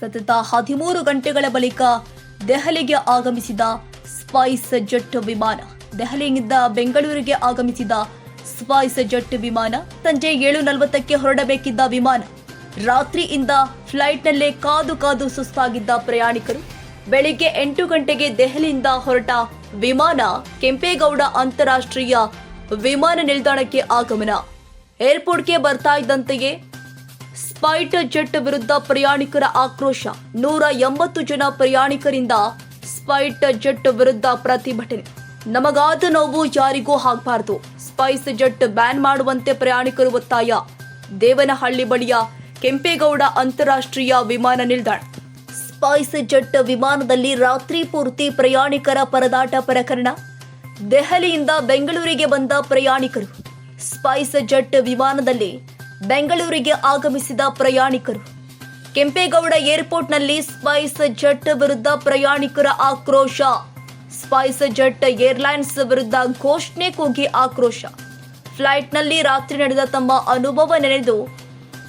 ಸತತ ಹದಿಮೂರು ಗಂಟೆಗಳ ಬಳಿಕ ದೆಹಲಿಗೆ ಆಗಮಿಸಿದ ಸ್ಪೈಸ್ ಜೆಟ್ ವಿಮಾನ. ದೆಹಲಿಯಿಂದ ಬೆಂಗಳೂರಿಗೆ ಆಗಮಿಸಿದ ಸ್ಪೈಸ್ ಜೆಟ್ ವಿಮಾನ ಸಂಜೆ ಏಳು ನಲವತ್ತಕ್ಕೆ ಹೊರಡಬೇಕಿದ್ದ ವಿಮಾನ. ರಾತ್ರಿಯಿಂದ ಫ್ಲೈಟ್ನಲ್ಲೇ ಕಾದು ಕಾದು ಸುಸ್ತಾಗಿದ್ದ ಪ್ರಯಾಣಿಕರು ಬೆಳಿಗ್ಗೆ ಎಂಟು ಗಂಟೆಗೆ ದೆಹಲಿಯಿಂದ ಹೊರಟ ವಿಮಾನ ಕೆಂಪೇಗೌಡ ಅಂತಾರಾಷ್ಟ್ರೀಯ ವಿಮಾನ ನಿಲ್ದಾಣಕ್ಕೆ ಆಗಮನ. ಏರ್ಪೋರ್ಟ್ಗೆ ಬರ್ತಾ ಇದ್ದಂತೆಯೇ ಸ್ಪೈಟರ್ ಜೆಟ್ ವಿರುದ್ಧ ಪ್ರಯಾಣಿಕರ ಆಕ್ರೋಶ. ನೂರ ಎಂಬತ್ತು ಜನ ಪ್ರಯಾಣಿಕರಿಂದ ಸ್ಪೈಟರ್ ಜೆಟ್ ವಿರುದ್ಧ ಪ್ರತಿಭಟನೆ. ನಮಗಾದ ನೋವು ಯಾರಿಗೂ ಆಗಬಾರದು. ಸ್ಪೈಸ್ ಜೆಟ್ ಬ್ಯಾನ್ ಮಾಡುವಂತೆ ಪ್ರಯಾಣಿಕರು ಒತ್ತಾಯ. ದೇವನಹಳ್ಳಿ ಬಳಿಯ ಕೆಂಪೇಗೌಡ ಅಂತಾರಾಷ್ಟ್ರೀಯ ವಿಮಾನ ನಿಲ್ದಾಣ. ಸ್ಪೈಸ್ ಜೆಟ್ ವಿಮಾನದಲ್ಲಿ ರಾತ್ರಿ ಪೂರ್ತಿ ಪ್ರಯಾಣಿಕರ ಪರದಾಟ ಪ್ರಕರಣ. ದೆಹಲಿಯಿಂದ ಬೆಂಗಳೂರಿಗೆ ಬಂದ ಪ್ರಯಾಣಿಕರು. ಸ್ಪೈಸ್ ಜೆಟ್ ವಿಮಾನದಲ್ಲಿ ಬೆಂಗಳೂರಿಗೆ ಆಗಮಿಸಿದ ಪ್ರಯಾಣಿಕರು. ಕೆಂಪೇಗೌಡ ಏರ್ಪೋರ್ಟ್ನಲ್ಲಿ ಸ್ಪೈಸ್ ಜೆಟ್ ವಿರುದ್ಧ ಪ್ರಯಾಣಿಕರ ಆಕ್ರೋಶ. ಸ್ಪೈಸ್ ಜೆಟ್ ಏರ್ಲೈನ್ಸ್ ವಿರುದ್ಧ ಘೋಷಣೆ ಕೂಗಿ ಆಕ್ರೋಶ. ಫ್ಲೈಟ್ನಲ್ಲಿ ರಾತ್ರಿ ನಡೆದ ತಮ್ಮ ಅನುಭವ ನೆನೆದು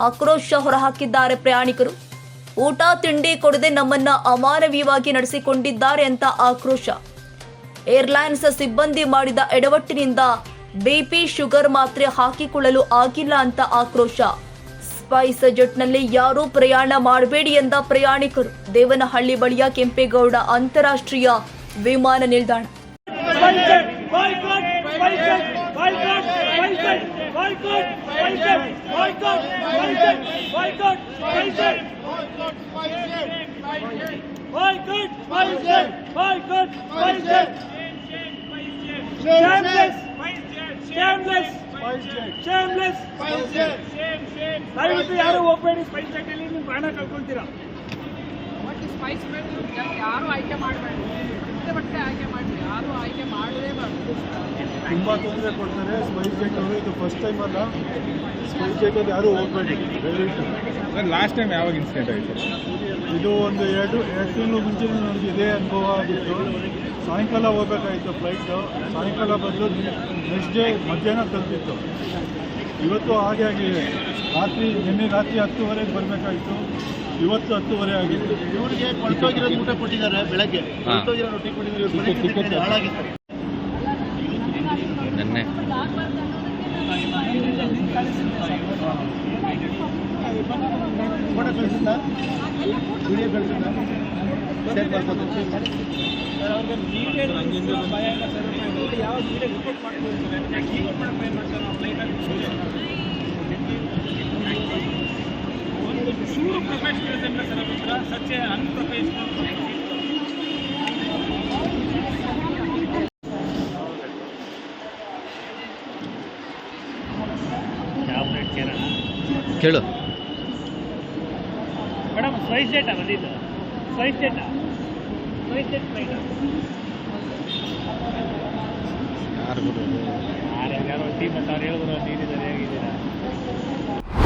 ಆಕ್ರೋಶ ಹೊರಹಾಕಿದ್ದಾರೆ ಪ್ರಯಾಣಿಕರು. ಊಟ, ತಿಂಡಿ ಕೊಡದೆ ನಮ್ಮನ್ನ ಅಮಾನವೀಯವಾಗಿ ನಡೆಸಿಕೊಂಡಿದ್ದಾರೆ ಅಂತ ಆಕ್ರೋಶ. ಏರ್ಲೈನ್ಸ್ ಸಿಬ್ಬಂದಿ ಮಾಡಿದ ಎಡವಟ್ಟಿನಿಂದ ಬಿಪಿ ಶುಗರ್ ಮಾತ್ರೆ ಹಾಕಿಕೊಳ್ಳಲು ಆಗಿಲ್ಲ ಅಂತ ಆಕ್ರೋಶ. ಸ್ಪೈಸ್ ಜೆಟ್ನಲ್ಲಿ ಯಾರೂ ಪ್ರಯಾಣ ಮಾಡಬೇಡಿ ಎಂದ ಪ್ರಯಾಣಿಕರು. ದೇವನಹಳ್ಳಿ ಬಳಿಯ ಕೆಂಪೇಗೌಡ ಅಂತಾರಾಷ್ಟ್ರೀಯ ವಿಮಾನ ನಿಲ್ದಾಣ. Boycott, boycott, Shameless! Shameless! ದಯವಿಟ್ಟು ಯಾರು ಹೋಗ್ಬೇಡಿ ಸ್ಪೈಸ್ ಜೆಟ್ಟಲ್ಲಿ ನೀವು ಪ್ರಾಣ ಕಳ್ಕೊಳ್ತೀರಾ ಬಟ್ ಸ್ಪೈಸ್ ಬೇಕು ಯಾರು ಆಯ್ಕೆ ಮಾಡಬೇಡಿ ಮತ್ತೆ ಆಯ್ಕೆ ತುಂಬ ತೊಂದರೆ ಕೊಡ್ತಾರೆ. ಸ್ಪೈಸ್ ಜೆಟ್ ಅವರು ಇದು ಫಸ್ಟ್ ಟೈಮ್ ಅಲ್ಲ. ಸ್ಪೈಸ್ ಜೆಟಲ್ಲಿ ಯಾರೂ ಹೋಗ್ಬೇಡಿ. ದಯವಿಟ್ಟು ಸರ್ ಲಾಸ್ಟ್ ಟೈಮ್ ಯಾವಾಗ ಇನ್ಸಿಡೆಂಟ್ ಆಯಿತು? ಇದು ಒಂದು ಎರಡು ಎರಡು ತಿಂಗಳು ಮುಂಚೆ ನನಗೆ ಇದೇ ಅನುಭವ ಆಗಿತ್ತು. ಸಾಯಂಕಾಲ ಹೋಗ್ಬೇಕಾಗಿತ್ತು ಫ್ಲೈಟು ಸಾಯಂಕಾಲ ಬಂದು ನೆಕ್ಸ್ಟ್ ಡೇ ಮಧ್ಯಾಹ್ನ ತಲುಪಿತ್ತು. ಇವತ್ತು ಹಾಗೆ ಆಗಿದೆ. ರಾತ್ರಿ ನಿನ್ನೆ ರಾತ್ರಿ ಹತ್ತುವರೆಗೆ ಬರಬೇಕಾಗಿತ್ತು ಇವತ್ತು ಹತ್ತುವರೆ ಆಗಿತ್ತು. ಇವರಿಗೆ ಕೊಳ್ತೋಗಿರೋ ಊಟ ಕೊಟ್ಟಿದ್ದಾರೆ ಬೆಳಗ್ಗೆ. ಕೊಳ್ತೋಗಿರೋ ರೊಟ್ಟಿ ಕೊಟ್ಟಿದ್ದಾರೆ. ಹಾಳಾಗಿತ್ತು. ನೆನ್ನೆ. ಫೋಟೋ ಕಳಿಸಿದ್ದ ವಿಡಿಯೋ ಕಳಿಸಿದ್ದ ಶೇರ್ ಮಾಡ್ಬೋದು ಪ್ರೊಫೆಷನಲಿಸಮ್ ಸರ್ ಹತ್ರ. ಸಚ್ ಅನ್ಪ್ರೊಫೆಷನಲ್ ಕೇಳು. ಮೇಡಮ್ ಸ್ಪೈಸ್ ಡೇಟಾ ಬಂದಿದ್ದು. Spice data spice date flight ಯಾರು ಯಾರೋ ಟೀಮ್ ಅಂತ ಅವ್ರು ಹೇಳಿದ್ರು ನೀರಿದ್ದಾರೆ ಹೇಗಿದ್ದೀರಾ?